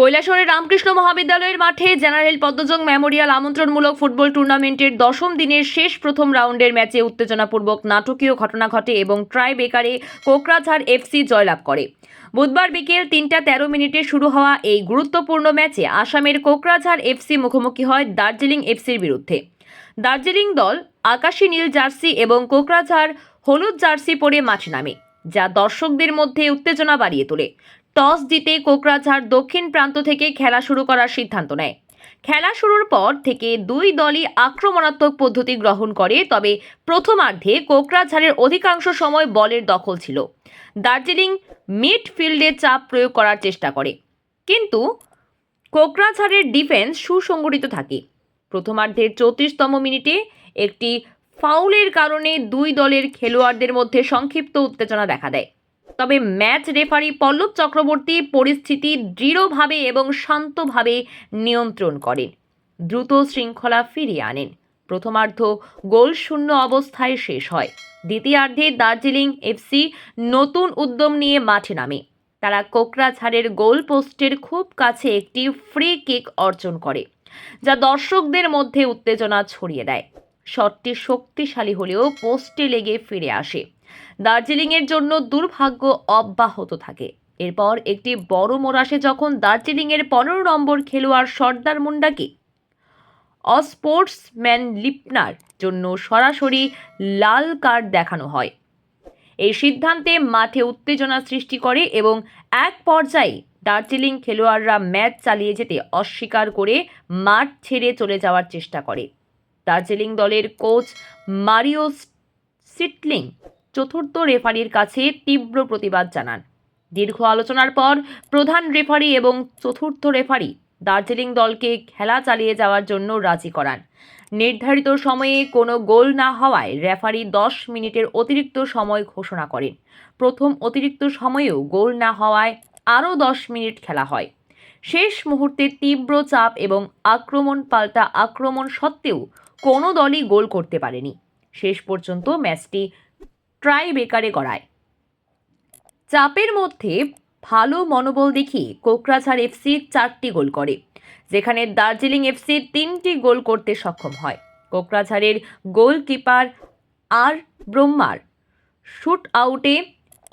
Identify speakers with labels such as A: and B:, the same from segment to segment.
A: কৈলাসরে রামকৃষ্ণ মহাবিদ্যালয়ের মাঠে general Padmajang memorial আমন্ত্রণমূলক ফুটবল টুর্নামেন্টের দশম দিনের শেষ প্রথম রাউন্ডের ম্যাচে উত্তেজনাপূর্বক নাটকীয় ঘটনা ঘটে এবং ট্রাই বেকারে কোকরাঝাড় এফসি জয়লাভ করে বুধবার বিকেল তিনটা তেরো মিনিটে শুরু হওয়া এই গুরুত্বপূর্ণ ম্যাচে আসামের কোকরাঝাড় এফসি মুখোমুখি হয় দার্জিলিং এফসির বিরুদ্ধে দার্জিলিং দল আকাশী নীল জার্সি এবং কোকরাঝাড় হলুদ জার্সি পরে মাঠে নামে যা দর্শকদের মধ্যে উত্তেজনা বাড়িয়ে তোলে টস জিতে কোকরাঝাড় দক্ষিণ প্রান্ত থেকে খেলা শুরু করার সিদ্ধান্ত নেয় খেলা শুরুর পর থেকে দুই দলই আক্রমণাত্মক পদ্ধতি গ্রহণ করে তবে প্রথমার্ধে কোকরাঝাড়ের অধিকাংশ সময় বলের দখল ছিল দার্জিলিং মিডফিল্ডে চাপ প্রয়োগ করার চেষ্টা করে কিন্তু কোকরাঝাড়ের ডিফেন্স সুসংগঠিত থাকে প্রথমার্ধের চৌত্রিশতম মিনিটে একটি ফাউলের কারণে দুই দলের খেলোয়াড়দের মধ্যে সংক্ষিপ্ত উত্তেজনা দেখা দেয় তবে ম্যাচ রেফারি পল্লব চক্রবর্তী পরিস্থিতি দৃঢ়ভাবে এবং শান্তভাবে নিয়ন্ত্রণ করেন দ্রুত শৃঙ্খলা ফিরিয়ে আনেন প্রথমার্ধ গোল শূন্য অবস্থায় শেষ হয় দ্বিতীয়ার্ধে দার্জিলিং এফসি নতুন উদ্যম নিয়ে মাঠে নামে তারা কোকরাঝাড়ের গোল পোস্টের খুব কাছে একটি ফ্রি কিক অর্জন করে যা দর্শকদের মধ্যে উত্তেজনা ছড়িয়ে দেয় শটটি শক্তিশালী হলেও পোস্টে লেগে ফিরে আসে দার্জিলিংয়ের জন্য দুর্ভাগ্য অব্যাহত থাকে এরপর একটি বড় মোরাসে যখন দার্জিলিংয়ের পনেরো নম্বর খেলোয়াড় সর্দার মুন্ডাকে অস্পোর্টসম্যান লিপনার জন্য সরাসরি লাল কার্ড দেখানো হয় এই সিদ্ধান্তে মাঠে উত্তেজনা সৃষ্টি করে এবং এক পর্যায়ে দার্জিলিং খেলোয়াড়রা ম্যাচ চালিয়ে যেতে অস্বীকার করে মাঠ ছেড়ে চলে যাওয়ার চেষ্টা করে দার্জিলিং দলের কোচ মারিও সিটলিং চতুর্থ রেফারির কাছে তীব্র প্রতিবাদ জানান দীর্ঘ আলোচনার পর প্রধান রেফারি এবং চতুর্থ রেফারি দার্জিলিং দলকে খেলা চালিয়ে যাওয়ার জন্য রাজি করান নির্ধারিত সময়ে কোনো গোল না হওয়ায় রেফারি দশ মিনিটের অতিরিক্ত সময় ঘোষণা করেন প্রথম অতিরিক্ত সময়েও গোল না হওয়ায় আরও দশ মিনিট খেলা হয় শেষ মুহূর্তে তীব্র চাপ এবং আক্রমণ পাল্টা আক্রমণ সত্ত্বেও কোনো দলই গোল করতে পারেনি শেষ পর্যন্ত ম্যাচটি ট্রাই বেকারে গড়ায় চাপের মধ্যে ভালো মনোবল দেখিয়ে কোকরাঝাড় এফসি চারটি গোল করে যেখানে দার্জিলিং এফসি তিনটি গোল করতে সক্ষম হয় কোকরাঝাড়ের গোলকিপার আর ব্রহ্মার শুট আউটে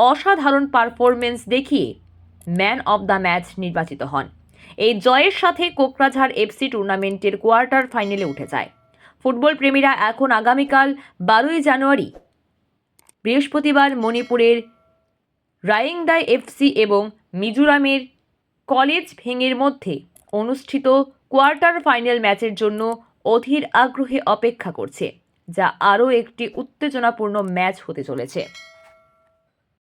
A: অসাধারণ পারফরমেন্স দেখিয়ে ম্যান অব দ্য ম্যাচ নির্বাচিত হন এই জয়ের সাথে কোকরাঝাড় এফসি টুর্নামেন্টের কোয়ার্টার ফাইনালে উঠে যায় ফুটবল প্রেমীরা এখন আগামীকাল বারোই জানুয়ারি বৃহস্পতিবার মণিপুরের রাইংদাই এফসি এবং মিজোরামের কলেজ ভেঙের মধ্যে অনুষ্ঠিত কোয়ার্টার ফাইনাল ম্যাচের জন্য অধীর আগ্রহে অপেক্ষা করছে যা আরও একটি উত্তেজনাপূর্ণ ম্যাচ হতে চলেছে